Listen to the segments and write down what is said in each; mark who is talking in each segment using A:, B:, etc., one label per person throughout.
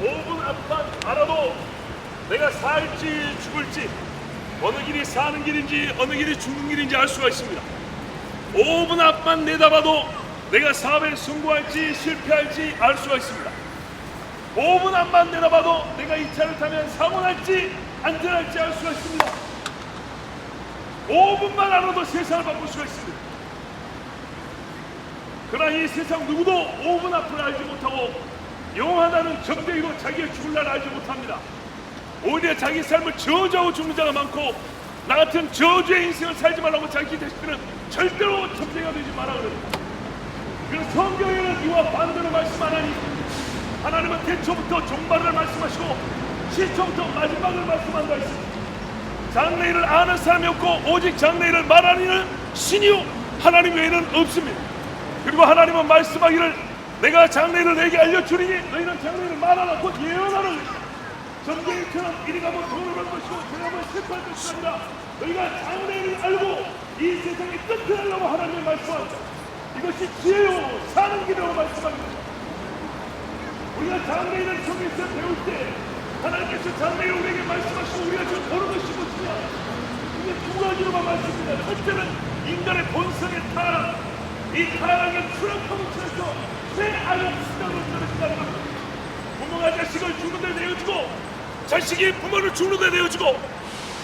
A: 5분 앞만 알아도 내가 살지 죽을지 어느 길이 사는 길인지 어느 길이 죽는 길인지 알 수가 있습니다. 5분 앞만 내다봐도 내가 사업에 성공할지 실패할지 알 수가 있습니다. 5분 앞만 내다봐도 내가 이 차를 타면 사고 날지 안전할지 알 수가 있습니다. 5분만 알아도 세상을 바꿀 수가 있습니다. 그러나 이 세상 누구도 5분 앞을 알지 못하고 영원하다는 점쟁이로 자기의 죽을 날 알지 못합니다. 오히려 자기 삶을 저주하고 죽는 자가 많고 나 같은 저주의 인생을 살지 말라고 자기 자식들은 절대로 점쟁이가 되지 말라 그럽니다. 그래서 성경에는 이와 반대로 말씀하나니 하나님은 태초부터 종말을 말씀하시고 시초부터 마지막을 말씀한다 했습니다. 장래일을 아는 사람이 없고 오직 장래일을 말하는 신이요 하나님 외에는 없습니다. 그리고 하나님은 말씀하기를 내가 장래일을 내게 알려주리니 너희는 장래일을 말하라 곧 예언하는 전쟁처럼 이리 가면 돈을 벌 것이고 저리 가면 실패할 것이 아니라 너희가 장래일을 알고 이 세상의 끝을 알라고 하나님의 말씀합니다. 이것이 지혜요 사는 길이라고 말씀합니다. 우리가 장래일을 성경에서 배울 때 하나님께서 장래일 우리에게 말씀하시고 우리가 지금 보는 것이 무엇이냐 이게 두 가지로만 말씀입니다 첫째는 인간의 본성의 타락 이 타락의 추락함을 통해서 새 시작을 떨어진다는 겁니다 부모가 자식을 죽는 데 내어주고 자식이 부모를 죽는 데 내어주고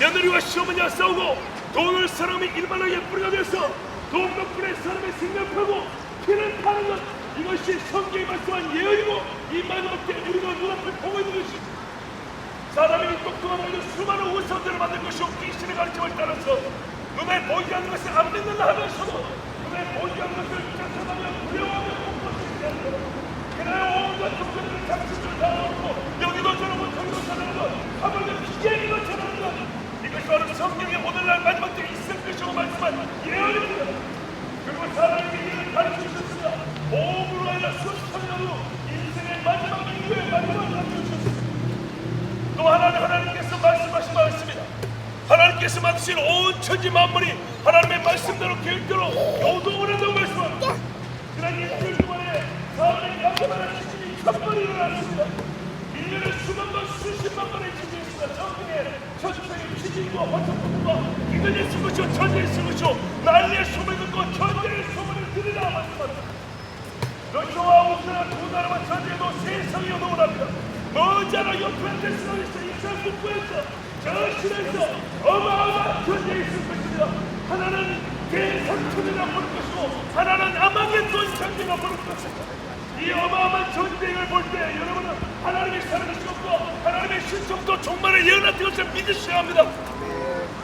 A: 며느리와 시어머니와 싸우고 돈을 사람이 일반하게 뿌리가 돼서 돈 덕분에 사람의 생명하고 피를 파는 것 이것이 성경이 말씀한 예언이고 이 마지막 때 우리가 눈앞에 보고 있는 것이 사람이 똑똑한 아이를 수많은 우선들을 만들 것이 없기 신의 가르침을 따라서 눈에 보이지 않는 것을 안 믿는다 하면서도 눈에 보이지 않는 하나님 하나님께서 말씀하신 바 있습니다. 하나님께서 만드신 온 천지 만물이 하나님의 말씀대로 한다고 말씀합니다. 그러나 일주일 동안에 사흘의 양만한 지진이 천번이 일어났습니다. 1년에 수만 번, 수십만 번의 지진이 있습니다. 전국에 천주평의 지진과 있을 것이고 난리의 소문을 듣고 천지의 소문을 들으라 말씀합니다. 러시아와 우크라이나 두 나라와 전쟁도 세상이 요동을 합니다. 머지않아 유프라테스로 있어 이스라엘 북부에서 저 신에서 어마어마한 전쟁이 있을 것입니다. 하나는 대상천이라 부를 것이고 하나는 아마겟돈 전쟁이라 부를 것입니다. 이 어마어마한 전쟁을 볼 때 여러분은 하나님의 살아계신 것과 하나님의 신성도 종말의 예언 같은 것을 믿으셔야 합니다.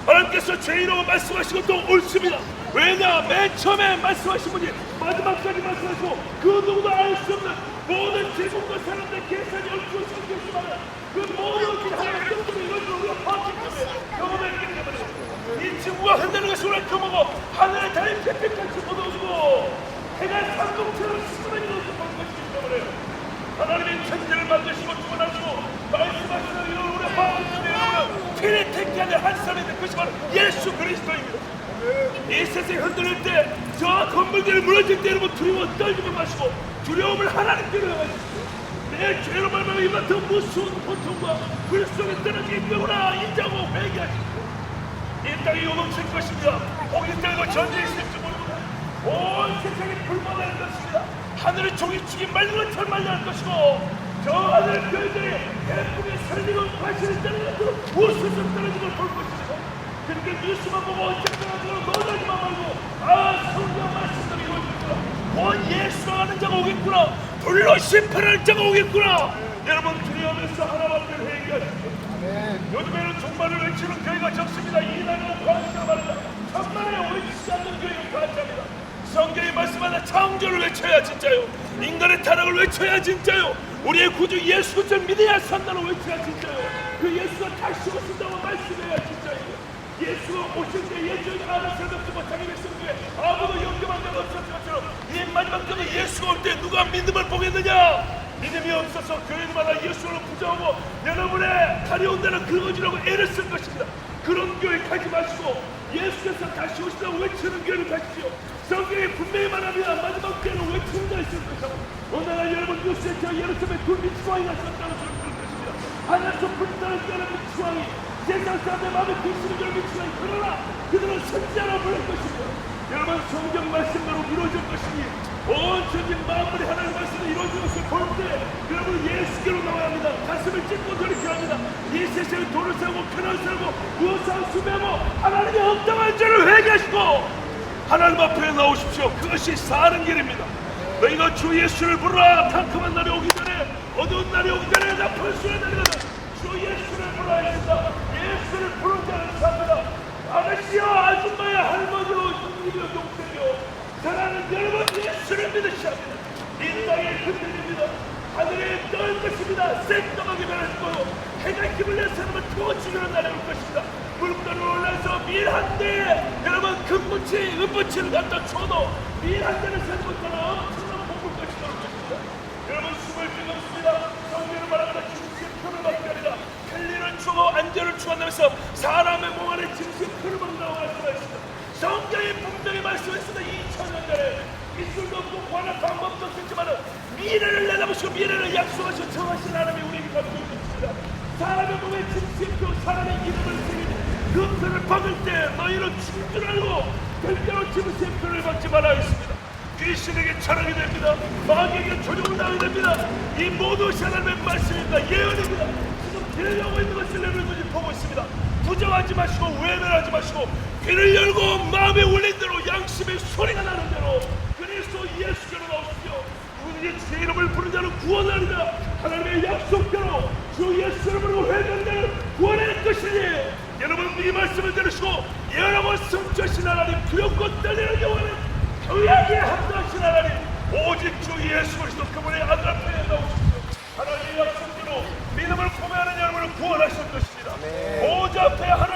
A: 하나님께서 죄인으로 말씀하신 것도 옳습니다. 왜냐? 맨 처음에 말씀하신 분이 마지막까지 말씀하시고 그 누구도 알 수 없는 모든 제국과 사람들 계산이 얽히고 생겼지만 그 모든 길 하나님 때문에 이런 걸 우리가 파악했기 때문에 경험했기 때문에 이 지구가 흔드는 것을 우리가 경험하고 하늘의 달이 빽빽같이 걷어오고 해가 상동처럼 시끄러니 것을 보는 것이기 때문에 하나님의 천지를 만드시고 주관하시고 말씀하시는 이런 우리 하나님의 여러분 피를 택게 하는 한 사람인데 그것이 바로 예수 그리스도입니다. 이 세상이 흔들릴 때 저 건물들이 무너질 때 여러분 두려워 떨지 마시고 두려움을 하나님께로 가지고 내 죄로 말하면 이 같은 무서운 고통과 불 속에 떨어지게 되구나 인자고 회개하시고 이 땅이 요동칠 것입니다 거기 때문에 전쟁이 있을지 모르고 온 세상이 불만할 것입니다 하늘의 종이 죽이 말린 것처럼 말려할 것이고 저 하늘 별들이 예쁘게 사라지고 과실을 떨어지고 우수수 떨어지는 걸볼 것이고 그렇게 뉴스만 보고 어쨌거나 놀라지만 말고 아 성경 말씀대로 이루어졌구나 온 예수가 하는 자가 오겠구나. 불로 심판하는 자가 오겠구나. 여러분 두려워하면서 하나님을 회개하십시오. 요즘에는 종말을 외치는 교회가 적습니다. 이 나라는 과학자 말이다. 천만에 오르지 않는 교회가 과학자입니다. 성경이 말씀하는 창조를 외쳐야 진짜요. 인간의 타락을 외쳐야 진짜요. 우리의 구주 예수 그리스도를 믿어야 산다고 외쳐야 진짜요. 그 예수가 다시 오신다고 말씀해야 진짜 예수가 오실 때 없고 자기 백성 중에 아무도 영접한 자 없었을 것처럼 이 마지막 때에 예수가 올 때 누가 믿음을 보겠느냐? 믿음이 없어서 교회마다 예수를 부정하고 여러분의 다리 온다는 그거지라고 애를 쓸 것입니다. 그런 교회 가지 마시고 예수께서 다시 오시다고 외치는 교회를 가십시오. 성경에 분명히 말합니다. 마지막 때는 외치는 자 있을 것이고. 오늘날 여러분 뉴스에 저 예루살렘에 둘 미치고 있는 사람을 하늘에서 불타는 뛰어난 미치왕이 세상 사람의 마음에 미치왕이 그러나 그들은 선지자라 부를 것이며 여러분 성경 말씀대로 이루어질 것이니 온전히 마음으로 하나님 말씀을 이루어진 것을 볼 때 여러분 예수께로 나와야 합니다. 가슴을 찢고 돌이켜야 합니다. 이 세상에 돈을 세우고 편을 세우고 무엇을 수배하고 하나님의 엉뚱한 죄를 회개하시고 하나님 앞에 나오십시오. 그것이 사는 길입니다. 너희가 주 예수를 부르라. 탕큼한 날이 오기 전에 어두운 날이 오기 전에 나 벌수를 내리거든 주 예수를 불러야 예수를 사람이다 아줌마야 할머니요 형님이요 동생이요. 사랑하는 여러분 예수를 합니다 이 땅에 흔들립니다. 하늘에 떠올 것입니다. 생동하게 변할 거요 해가 힘을 낸 사람은 구워지는 날이 올 것입니다. 물가로 올라서 밀한대. 여러분 금붙이 은붙이를 갖다 쳐도 밀한대를 세는 것처럼 엄청난 복을 것이다 올 것입니다. 여러분 숨을 죽었습니다. 성경을 말합니다 중심 표를 받게 아니라 편리를 추고 안전을 추구한다면서 사람의 몸 안에 중심 표를 받는다고 말씀하셨습니다 성경이 분명히 말씀했습니다 2000년 전에 기술도 없고 관한 방법도 없었지만 미래를 내다보시고 미래를 약속하시고 정하신 하나님이 우리에게 가지고 있습니다 사람의 몸에 중심표 사람의 이름을 새기는 그 표를 받을 때 너희는 충분하고 절대로 중심표를 받지 말아야 했습니다 귀신에게 차량이 됩니다. 마귀에게 조종을 당하게 됩니다. 이 모든 하나님의 말씀입니다. 예언입니다. 지금 되려고 있는 것을 있습니다. 부정하지 마시고 외면하지 마시고 귀를 열고 마음에 울린 대로 양심의 소리가 나는 대로 그리스도 예수께로 나오십시오. 누구든지 주의 이름을 부르는 자는 구원하리라. 하나님의 약속대로 주 예수를 부르고 회개하는 구원할 것이니 여러분 이 말씀을 들으시고 여러분 성취하신 하나님 두렵고 떨리는 영혼을 교회에 합당하신 하나님 오직 주 예수 그리스도 그분의 아들 앞에 나오십시오 하나님의 약속대로 믿음을 고백하는 여러분을 구원하실 것입니 대하라